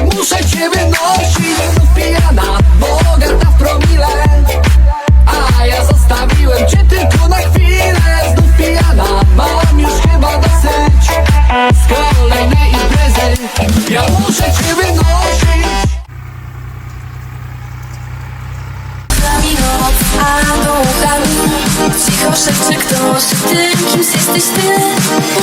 Muszę cię wynosić Znów pijana, bogata w promile. A ja zostawiłem cię tylko na chwilę. Znów pijana, mam już chyba dosyć. Z kolejnej imprezy Ja muszę cię wynosić a do łka Cicho szepcze ktoś tym, kimś jesteś ty.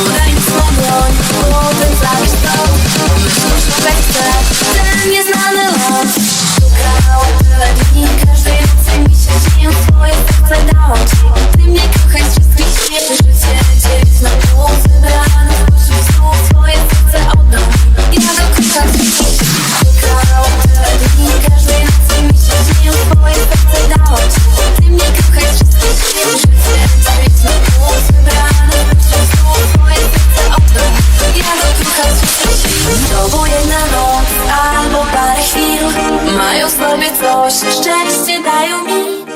Sobie coś Szczęście dają mi